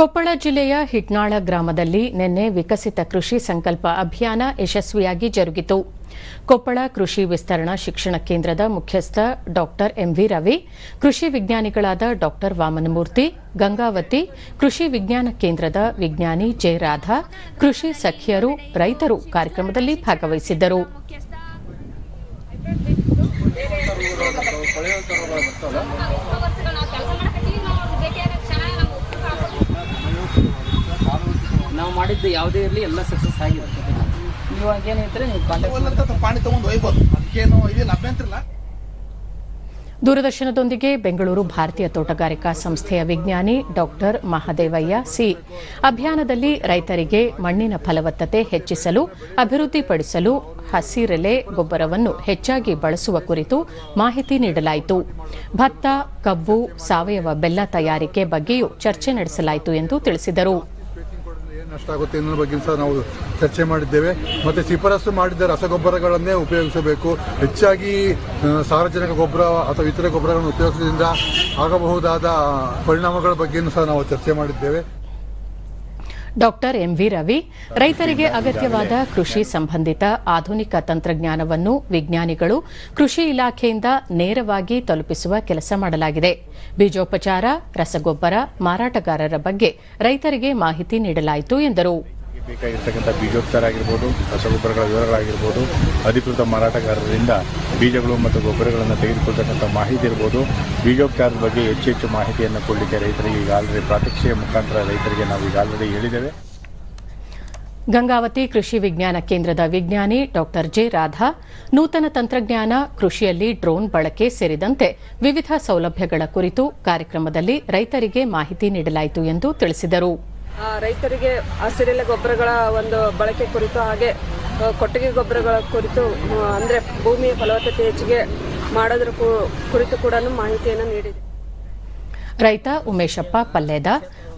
ಕೊಪ್ಪಳ ಜಿಲ್ಲೆಯ ಹಿಟ್ನಾಳ ಗ್ರಾಮದಲ್ಲಿ ನಿನ್ನೆ ವಿಕಸಿತ ಕೃಷಿ ಸಂಕಲ್ಪ ಅಭಿಯಾನ ಯಶಸ್ವಿಯಾಗಿ ಜರುಗಿತು. ಕೊಪ್ಪಳ ಕೃಷಿ ವಿಸ್ತರಣಾ ಶಿಕ್ಷಣ ಕೇಂದ್ರದ ಮುಖ್ಯಸ್ಥ ಡಾ ಎಂವಿ ರವಿ, ಕೃಷಿ ವಿಜ್ಞಾನಿಗಳಾದ ಡಾ ವಾಮನಮೂರ್ತಿ, ಗಂಗಾವತಿ, ಕೃಷಿ ವಿಜ್ಞಾನ ಕೇಂದ್ರದ ವಿಜ್ಞಾನಿ ಜೆ ರಾಧಾ, ಕೃಷಿ ಸಖಿಯರು, ರೈತರು ಕಾರ್ಯಕ್ರಮದಲ್ಲಿ ಭಾಗವಹಿಸಿದ್ದರು. ನಾವು ಮಾಡಿದ್ದು ಯಾವುದೇ ಇರಲಿ ಎಲ್ಲ ಸಕ್ಸಸ್ ಆಗಿದೆ ಇವಾಗ ಏನೈತ್ರಿ ನೀವು ಪಾಣಿ ತಗೊಂಡು ಒಯ್ಬೋದು ಅದಕ್ಕೇನು ಇದಿಲ್ಲ ಅಭ್ಯಂತರ ಇಲ್ಲ. ದೂರದರ್ಶನದೊಂದಿಗೆ ಬೆಂಗಳೂರು ಭಾರತೀಯ ತೋಟಗಾರಿಕಾ ಸಂಸ್ಥೆಯ ವಿಜ್ಞಾನಿ ಡಾಕ್ಟರ್ ಮಹದೇವಯ್ಯ ಸಿ. ಅಭಿಯಾನದಲ್ಲಿ ರೈತರಿಗೆ ಮಣ್ಣಿನ ಫಲವತ್ತತೆ ಹೆಚ್ಚಿಸಲು, ಅಭಿವೃದ್ಧಿಪಡಿಸಲು ಹಸಿರೆಲೆ ಗೊಬ್ಬರವನ್ನು ಹೆಚ್ಚಾಗಿ ಬಳಸುವ ಕುರಿತು ಮಾಹಿತಿ ನೀಡಲಾಯಿತು. ಭತ್ತ, ಕಬ್ಬು, ಸಾವಯವ ಬೆಲ್ಲ ತಯಾರಿಕೆ ಬಗ್ಗೆಯೂ ಚರ್ಚೆ ನಡೆಸಲಾಯಿತು ಎಂದು ತಿಳಿಸಿದರು. ಏನು ನಷ್ಟಾಗುತ್ತೆ ಅನ್ನೋ ಬಗ್ಗೆ ಸಹ ನಾವು ಚರ್ಚೆ ಮಾಡಿದ್ದೇವೆ. ಮತ್ತೆ ಶಿಫಾರಸು ಮಾಡಿದ ರಸಗೊಬ್ಬರಗಳನ್ನೇ ಉಪಯೋಗಿಸಬೇಕು. ಹೆಚ್ಚಾಗಿ ಸಾರ್ವಜನಿಕ ಗೊಬ್ಬರ ಅಥವಾ ಇತರೆ ಗೊಬ್ಬರಗಳನ್ನು ಉಪಯೋಗಿಸೋದ್ರಿಂದ ಆಗಬಹುದಾದ ಪರಿಣಾಮಗಳ ಬಗ್ಗೆಯೂ ಸಹ ನಾವು ಚರ್ಚೆ ಮಾಡಿದ್ದೇವೆ. ಡಾಕ್ಟರ್ ಎಂವಿ ರವಿ, ರೈತರಿಗೆ ಅಗತ್ಯವಾದ ಕೃಷಿ ಸಂಬಂಧಿತ ಆಧುನಿಕ ತಂತ್ರಜ್ಞಾನವನ್ನು ವಿಜ್ಞಾನಿಗಳು ಕೃಷಿ ಇಲಾಖೆಯಿಂದ ನೇರವಾಗಿ ತಲುಪಿಸುವ ಕೆಲಸ ಮಾಡಲಾಗಿದೆ. ಬೀಜೋಪಚಾರ, ರಸಗೊಬ್ಬರ, ಮಾರಾಟಗಾರರ ಬಗ್ಗೆ ರೈತರಿಗೆ ಮಾಹಿತಿ ನೀಡಲಾಯಿತು ಎಂದರು. ಬೇಕಾಗಿರ್ತಕ್ಕಂಥ ಬೀಜೋಪಚಾರ ಆಗಿರ್ಬೋದು, ರಸಗೊಬ್ಬರಗಳ ವಿವರಗಳಾಗಿರ್ಬೋದು, ಅಧಿಕೃತ ಮಾರಾಟಗಾರರಿಂದ ಬೀಜಗಳು ಮತ್ತು ಗೊಬ್ಬರಗಳನ್ನು ತೆಗೆದುಕೊಳ್ತಕ್ಕಂಥ ಮಾಹಿತಿ ಇರ್ಬೋದು. ಬೀಜೋಪಚಾರದ ಬಗ್ಗೆ ಹೆಚ್ಚು ಹೆಚ್ಚು ಮಾಹಿತಿಯನ್ನು ಕೊಡಲಿಕ್ಕೆ ರೈತರಿಗೆ ಈಗ ಆಲ್ರೆಡಿ ಪ್ರಾತ್ಯಕ್ಷಿಕೆ ಮುಖಾಂತರ ರೈತರಿಗೆ ನಾವು ಈಗ ಆಲ್ರೆಡಿ ಹೇಳಿದ್ದೇವೆ. ಗಂಗಾವತಿ ಕೃಷಿ ವಿಜ್ಞಾನ ಕೇಂದ್ರದ ವಿಜ್ಞಾನಿ ಡಾಕ್ಟರ್ ಜೆ. ರಾಧಾ ನೂತನ ತಂತ್ರಜ್ಞಾನ ಕೃಷಿಯಲ್ಲಿ ಡ್ರೋನ್ ಬಳಕೆ ಸೇರಿದಂತೆ ವಿವಿಧ ಸೌಲಭ್ಯಗಳ ಕುರಿತು ಕಾರ್ಯಕ್ರಮದಲ್ಲಿ ರೈತರಿಗೆ ಮಾಹಿತಿ ನೀಡಲಾಯಿತು ಎಂದು ತಿಳಿಸಿದರು. ರೈತರಿಗೆ ಹಸಿರೆಲೆ ಗೊಬ್ಬರಗಳ ಒಂದು ಬಳಕೆ ಕುರಿತು ಹಾಗೆ ಕೊಟ್ಟಿಗೆ ಗೊಬ್ಬರಗಳ ಕುರಿತು ಅಂದರೆ ಭೂಮಿಯ ಫಲವತ್ತತೆ ಹೆಚ್ಚಿಗೆ ಮಾಡೋದ್ರ ಕು- ಕುರಿತು ಕೂಡ ಮಾಹಿತಿಯನ್ನು ನೀಡಿದೆ. ರೈತ ಉಮೇಶಪ್ಪ ಪಲ್ಲೇದ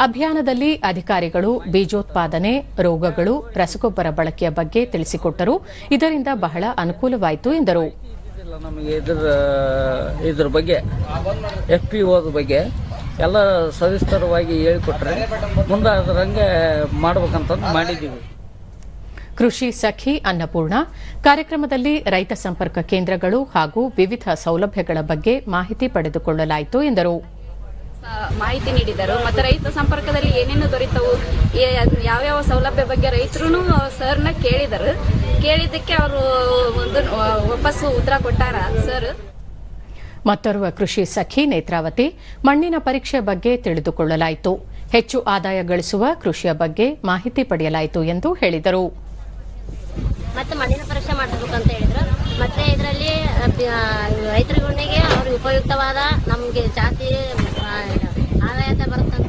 ಅಭಿಯಾನದಲ್ಲಿ ಅಧಿಕಾರಿಗಳು ಬೀಜೋತ್ಪಾದನೆ ರೋಗಗಳು ರಸಗೊಬ್ಬರ ಬಳಕೆಯ ಬಗ್ಗೆ ತಿಳಿಸಿಕೊಟ್ಟರು. ಇದರಿಂದ ಬಹಳ ಅನುಕೂಲವಾಯಿತು ಎಂದರು. ನಮಗೆ ಇದರ ಇದ್ರ ಬಗ್ಗೆ ಎಫ್ ಪಿ ಓದ ಬಗ್ಗೆ ಎಲ್ಲ ಸವಿಸ್ತರವಾಗಿ ಹೇಳಿಕೊಟ್ರೆ ಮುಂದೆ ಅದರಂಗೆ ಮಾಡ್ಬೇಕಂತಂದು ಮಾಡಿದ್ದೀವಿ. ಕೃಷಿ ಸಖಿ ಅನ್ನಪೂರ್ಣ. ಕಾರ್ಯಕ್ರಮದಲ್ಲಿ ರೈತ ಸಂಪರ್ಕ ಕೇಂದ್ರಗಳು ಹಾಗೂ ವಿವಿಧ ಸೌಲಭ್ಯಗಳ ಬಗ್ಗೆ ಮಾಹಿತಿ ಪಡೆದುಕೊಳ್ಳಲಾಯಿತು ಎಂದರು. ಮಾಹಿತಿ ನೀಡಿದರು. ಮತ್ತು ರೈತ ಸಂಪರ್ಕದಲ್ಲಿ ಏನೇನು ದೊರೀತವು? ಯಾವ್ಯಾವ ಸೌಲಭ್ಯ ಬಗ್ಗೆ ರೈತರು ಸರ್ನ ಕೇಳಿದರು. ಕೇಳಿದ್ದಕ್ಕೆ ಅವರು ಒಂದು ವಾಪಸ್ಸು ಉತ್ತರ ಕೊಟ್ಟಾರ ಸರ್? ಮತ್ತೋರ್ವ ಕೃಷಿ ಸಖಿ ನೇತ್ರಾವತಿ ಮಣ್ಣಿನ ಪರೀಕ್ಷೆ ಬಗ್ಗೆ ತಿಳಿದುಕೊಳ್ಳಲಾಯಿತು. ಹೆಚ್ಚು ಆದಾಯ ಗಳಿಸುವ ಕೃಷಿಯ ಬಗ್ಗೆ ಮಾಹಿತಿ ಪಡೆಯಲಾಯಿತು ಎಂದು ಹೇಳಿದರು. ಮತ್ತೆ ಮಣ್ಣಿನ ಪರೀಕ್ಷೆ ಮಾಡಿಸ್ಬೇಕು ಅಂತ ಹೇಳಿದ್ರು. ಮತ್ತೆ ಇದರಲ್ಲಿ ರೈತರುಗಳಿಗೆ ಅವ್ರಿಗೆ ಉಪಯುಕ್ತವಾದ ನಮಗೆ ಜಾಸ್ತಿ ಆದಾಯ ಬರುತ್ತಂತ